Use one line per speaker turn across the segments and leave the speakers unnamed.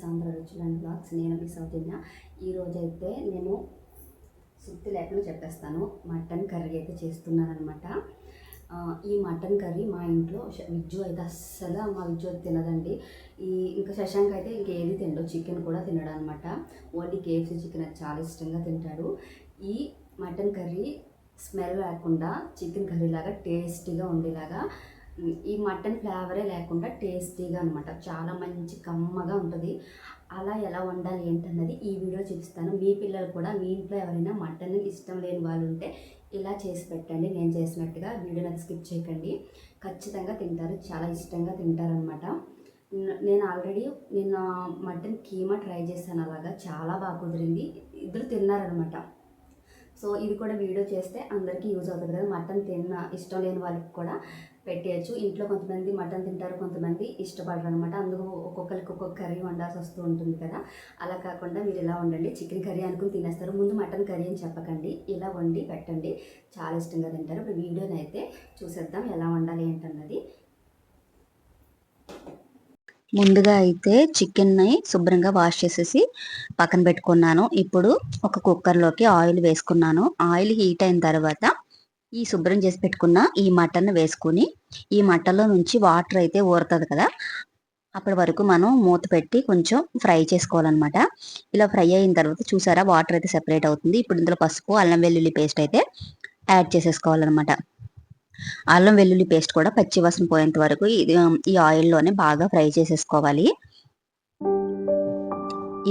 Channel సౌజీ రుచులు and blogs నేను మీ సౌజన్య. ఈరోజు అయితే నేను సుత్తి లేకుండా చెప్పేస్తాను. మటన్ కర్రీ అయితే చేస్తున్నాను అనమాట ఈ మటన్ కర్రీ మా ఇంట్లో విజ్జు అయితే అస్సలు మా విజ్జు అయితే తినదండి. ఈ ఇంకా శశాంక్ అయితే ఇంకేది తినడు చికెన్ కూడా తినడు అనమాట ఓన్లీ కేఎఫ్సీ చికెన్ అది చాలా ఇష్టంగా తింటాడు. ఈ మటన్ కర్రీ స్మెల్ లేకుండా చికెన్ కర్రీ లాగా టేస్టీగా ఉండేలాగా ఈ మటన్ ఫ్లేవరే లేకుండా టేస్టీగా అనమాట చాలా మంచి కమ్మగా ఉంటుంది. అలా ఎలా వండాలి ఏంటన్నది ఈ వీడియో చూపిస్తాను. మీ పిల్లలు కూడా మీ ఇంట్లో ఎవరైనా మటన్ ఇష్టం లేని వాళ్ళు ఉంటే ఇలా చేసి పెట్టండి. నేను చేసినట్టుగా వీడియో నాకు స్కిప్ చేయకండి. ఖచ్చితంగా తింటారు. చాలా ఇష్టంగా తింటారనమాట నేను ఆల్రెడీ నిన్న మటన్ కీమా ట్రై చేశాను అలాగా. చాలా బాగా కుదిరింది. ఇద్దరు తిన్నారనమాట సో ఇది కూడా వీడియో చేస్తే అందరికీ యూజ్ అవుతుంది కదా. మటన్ తిన్న ఇష్టం లేని వాళ్ళకి కూడా పెట్టేయచ్చు. ఇంట్లో కొంతమంది మటన్ తింటారు కొంతమంది ఇష్టపడరు అనమాట అందుకు ఒక్కొక్కరికి ఒక్కొక్క కర్రీ వండాల్సి వస్తూ ఉంటుంది కదా. అలా కాకుండా మీరు ఇలా వండండి చికెన్ కర్రీ అనుకుని తినేస్తారు. ముందు మటన్ కర్రీ అని చెప్పకండి. ఇలా వండి పెట్టండి. చాలా ఇష్టంగా తింటారు. ఇప్పుడు వీడియోని అయితే చూసేద్దాం ఎలా వండాలి ఏంటన్నది.
ముందుగా అయితే చికెన్ని శుభ్రంగా వాష్ చేసేసి పక్కన పెట్టుకున్నాను. ఇప్పుడు ఒక కుక్కర్లోకి ఆయిల్ వేసుకున్నాను. ఆయిల్ హీట్ అయిన తర్వాత ఈ శుభ్రం చేసి పెట్టుకున్న ఈ మటన్ వేసుకుని ఈ మటన్లో నుంచి వాటర్ అయితే ఊరుతుంది కదా అప్పటి వరకు మనం మూత పెట్టి కొంచెం ఫ్రై చేసుకోవాలన్నమాట. ఇలా ఫ్రై అయిన తర్వాత చూసారా వాటర్ అయితే సెపరేట్ అవుతుంది. ఇప్పుడు ఇందులో పసుపు అల్లం వెల్లుల్లి పేస్ట్ అయితే యాడ్ చేసేసుకోవాలన్నమాట. అల్లం వెల్లుల్లి పేస్ట్ కూడా పచ్చి వాసన పోయేంత వరకు ఇది ఈ ఆయిల్లోనే బాగా ఫ్రై చేసేసుకోవాలి.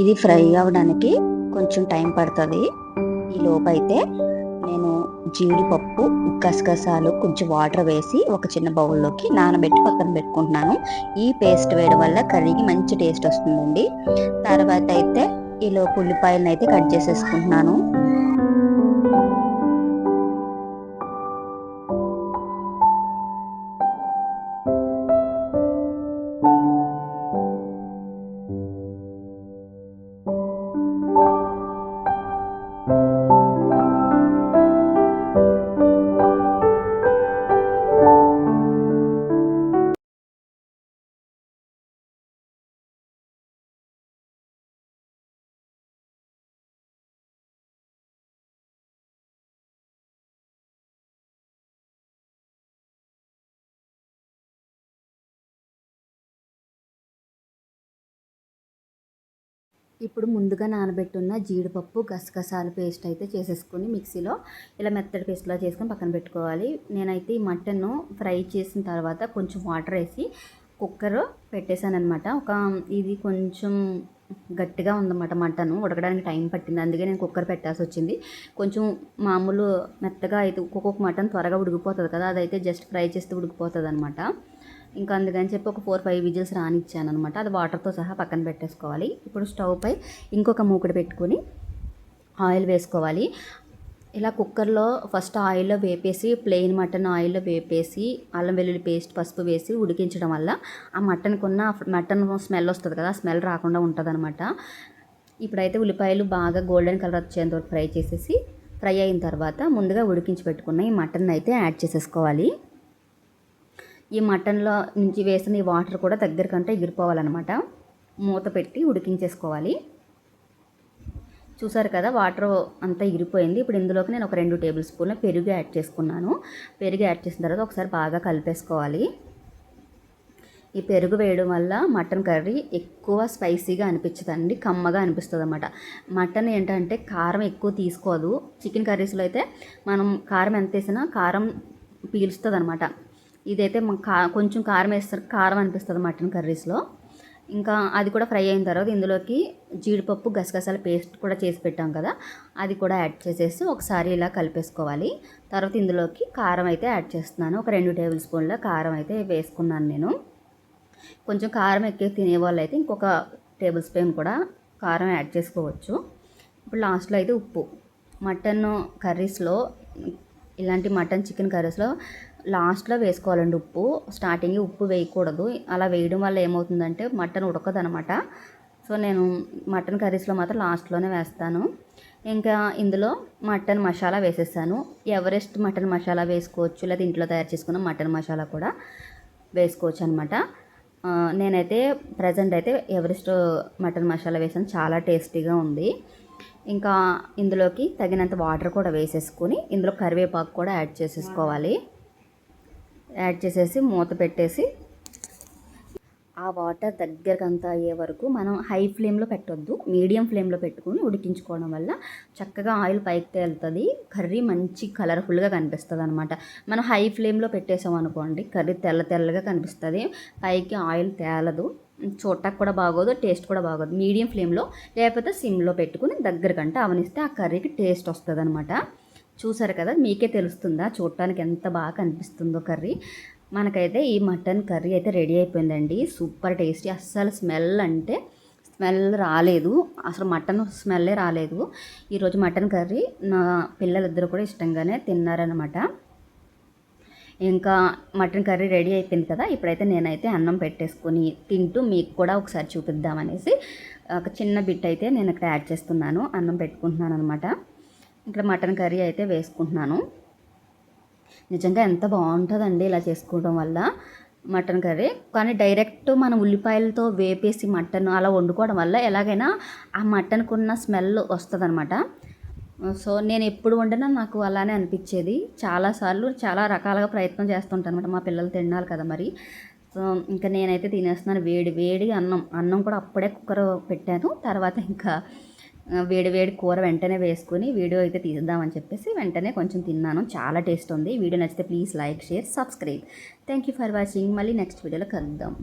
ఇది ఫ్రై అవ్వడానికి కొంచెం టైం పడుతుంది. ఈ లోపు అయితే నేను జీడిపప్పు గసగసాలు కొంచెం వాటర్ వేసి ఒక చిన్న బౌల్లోకి నానబెట్టి పక్కన పెట్టుకుంటున్నాను. ఈ పేస్ట్ వేయడం వల్ల కర్రీకి మంచి టేస్ట్ వస్తుందండి. తర్వాత అయితే ఈ ఉల్లిపాయలను అయితే కట్ చేసేసుకుంటున్నాను.
ఇప్పుడు ముందుగా నానబెట్టున్న జీడిపప్పు గసగసాలు పేస్ట్ అయితే చేసేసుకొని మిక్సీలో ఇలా మెత్తడి పేస్ట్లా చేసుకొని పక్కన పెట్టుకోవాలి. నేనైతే ఈ మటన్ ఫ్రై చేసిన తర్వాత కొంచెం వాటర్ వేసి కుక్కర్ పెట్టేశాను అనమాట ఒక ఇది కొంచెం గట్టిగా ఉందన్నమాట మటన్. ఉడకడానికి టైం పట్టింది. అందుకే నేను కుక్కర్ పెట్టాల్సి వచ్చింది. కొంచెం మామూలు మెత్తగా అయితే ఒక్కొక్క మటన్ త్వరగా ఉడికిపోతుంది కదా అదైతే జస్ట్ ఫ్రై చేస్తే ఉడికిపోతుంది అనమాట ఇంకా అందుకని చెప్పి ఒక ఫోర్ ఫైవ్ విజిల్స్ రానిచ్చాను అనమాట అది వాటర్తో సహా పక్కన పెట్టేసుకోవాలి. ఇప్పుడు స్టవ్ పై ఇంకొక మూకుడు పెట్టుకొని ఆయిల్ వేసుకోవాలి. ఇలా కుక్కర్లో ఫస్ట్ ఆయిల్లో వేపేసి ప్లెయిన్ మటన్ ఆయిల్లో వేపేసి అల్లం వెల్లుల్లి పేస్ట్ పసుపు వేసి ఉడికించడం వల్ల ఆ మటన్కి ఉన్న మటన్ స్మెల్ వస్తుంది కదా స్మెల్ రాకుండా ఉంటుంది అనమాట ఇప్పుడైతే ఉల్లిపాయలు బాగా గోల్డెన్ కలర్ వచ్చేంత వరకు ఫ్రై చేసేసి ఫ్రై అయిన తర్వాత ముందుగా ఉడికించి పెట్టుకున్న ఈ మటన్ అయితే యాడ్ చేసేసుకోవాలి. ఈ మటన్లో నుంచి వేసిన ఈ వాటర్ కూడా దగ్గరకంటే ఎగిరిపోవాలన్నమాట. మూత పెట్టి ఉడికించేసుకోవాలి. చూసారు కదా వాటర్ అంతా ఇరిపోయింది ఇప్పుడు ఇందులోకి నేను ఒక రెండు టేబుల్ స్పూన్ల పెరుగు యాడ్ చేసుకున్నాను. పెరుగు యాడ్ చేసిన తర్వాత ఒకసారి బాగా కలిపేసుకోవాలి. ఈ పెరుగు వేయడం వల్ల మటన్ కర్రీ ఎక్కువ స్పైసీగా అనిపించదండి కమ్మగా అనిపిస్తుంది అనమాట మటన్ ఏంటంటే కారం ఎక్కువ తీసుకోదు. చికెన్ కర్రీస్లో అయితే మనం కారం ఎంత వేసినా కారం పీలుస్తుంది అనమాట ఇదైతే మా కా కొంచెం కారం వేస్తారు కారం అనిపిస్తుంది మటన్ కర్రీస్లో. ఇంకా అది కూడా ఫ్రై అయిన తర్వాత ఇందులోకి జీడిపప్పు గసగసాల పేస్ట్ కూడా చేసి పెట్టాం కదా అది కూడా యాడ్ చేసేసి ఒకసారి ఇలా కలిపేసుకోవాలి. తర్వాత ఇందులోకి కారం అయితే యాడ్ చేస్తున్నాను. ఒక రెండు టేబుల్ స్పూన్ల కారం అయితే వేసుకున్నాను నేను. కొంచెం కారం ఎక్కువ తినేవాళ్ళు అయితే ఇంకొక టేబుల్ స్పూన్ కూడా కారం యాడ్ చేసుకోవచ్చు. ఇప్పుడు లాస్ట్లో అయితే ఉప్పు. మటన్ కర్రీస్లో ఇలాంటి మటన్ చికెన్ కర్రీస్లో లాస్ట్లో వేసుకోవాలండి ఉప్పు. స్టార్టింగ్ ఉప్పు వేయకూడదు. అలా వేయడం వల్ల ఏమవుతుందంటే మటన్ ఉడకదు అనమాట సో నేను మటన్ కర్రీస్లో మాత్రం లాస్ట్లోనే వేస్తాను. ఇంకా ఇందులో మటన్ మసాలా వేసేసాను. ఎవరెస్ట్ మటన్ మసాలా వేసుకోవచ్చు లేదా ఇంట్లో తయారు చేసుకున్న మటన్ మసాలా కూడా వేసుకోవచ్చు అనమాట. నేనైతే ప్రజెంట్ అయితే ఎవరెస్ట్ మటన్ మసాలా వేసాను. చాలా టేస్టీగా ఉంది. ఇంకా ఇందులోకి తగినంత వాటర్ కూడా వేసేసుకొని ఇందులో కరివేపాకు కూడా యాడ్ చేసేసుకోవాలి. యాడ్ చేసేసి మూత పెట్టేసి ఆ వాటర్ దగ్గరకంత అయ్యే వరకు మనం హై ఫ్లేమ్లో పెట్టొద్దు మీడియం ఫ్లేమ్లో పెట్టుకొని ఉడికించుకోవడం వల్ల చక్కగా ఆయిల్ పైకి తేలుతుంది కర్రీ మంచి కలర్ఫుల్గా కనిపిస్తుంది అనమాట మనం హై ఫ్లేమ్లో పెట్టేసాం అనుకోండి కర్రీ తెల్ల తెల్లగా కనిపిస్తుంది పైకి ఆయిల్ తేలదు చూడటానికి కూడా బాగోదు టేస్ట్ కూడా బాగోదు. మీడియం ఫ్లేమ్లో లేకపోతే సిమ్లో పెట్టుకుని దగ్గరకంటే అవనిస్తే ఆ కర్రీకి టేస్ట్ వస్తుంది అనమాట చూసారు కదా మీకే తెలుస్తుందా? చూడటానికి ఎంత బాగా కనిపిస్తుందో కర్రీ. మనకైతే ఈ మటన్ కర్రీ అయితే రెడీ అయిపోయిందండి. Super tasty. అస్సలు స్మెల్ అంటే స్మెల్ రాలేదు. అసలు మటన్ స్మెల్లే రాలేదు. ఈరోజు మటన్ కర్రీ నా పిల్లలిద్దరూ కూడా ఇష్టంగానే తిన్నారనమాట ఇంకా మటన్ కర్రీ రెడీ అయిపోయింది కదా ఇప్పుడైతే నేనైతే అన్నం పెట్టేసుకొని తింటూ మీకు కూడా ఒకసారి చూపిద్దామనేసి ఒక చిన్న బిట్ అయితే నేను ఇక్కడ యాడ్ చేస్తున్నాను. అన్నం పెట్టుకుంటున్నాను అనమాట ఇక్కడ మటన్ కర్రీ అయితే వేసుకుంటున్నాను. నిజంగా ఎంత బాగుంటుందండి ఇలా చేసుకోవడం వల్ల మటన్ కర్రీ. కానీ డైరెక్ట్ మనం ఉల్లిపాయలతో వేపేసి మటన్ అలా వండుకోవడం వల్ల ఎలాగైనా ఆ మటన్కు ఉన్న స్మెల్ వస్తుంది సో నేను ఎప్పుడు వండినా నాకు అలానే అనిపించేది. చాలాసార్లు చాలా రకాలుగా ప్రయత్నం చేస్తుంటాను అనమాట మా పిల్లలు తినాలి కదా మరి. సో ఇంకా నేనైతే తినేస్తున్నాను. వేడి వేడి అన్నం అన్నం కూడా అప్పుడే కుక్కర్ పెట్టాను. తర్వాత ఇంకా వేడి వేడి కూర వెంటనే వేసుకుని వీడియో అయితే తీద్దామని చెప్పేసి వెంటనే కొంచెం తిన్నాను. చాలా టేస్ట్ ఉంది. వీడియో నచ్చితే please like share subscribe. Thank you for watching మళ్ళీ నెక్స్ట్ వీడియోలో కలుద్దాం.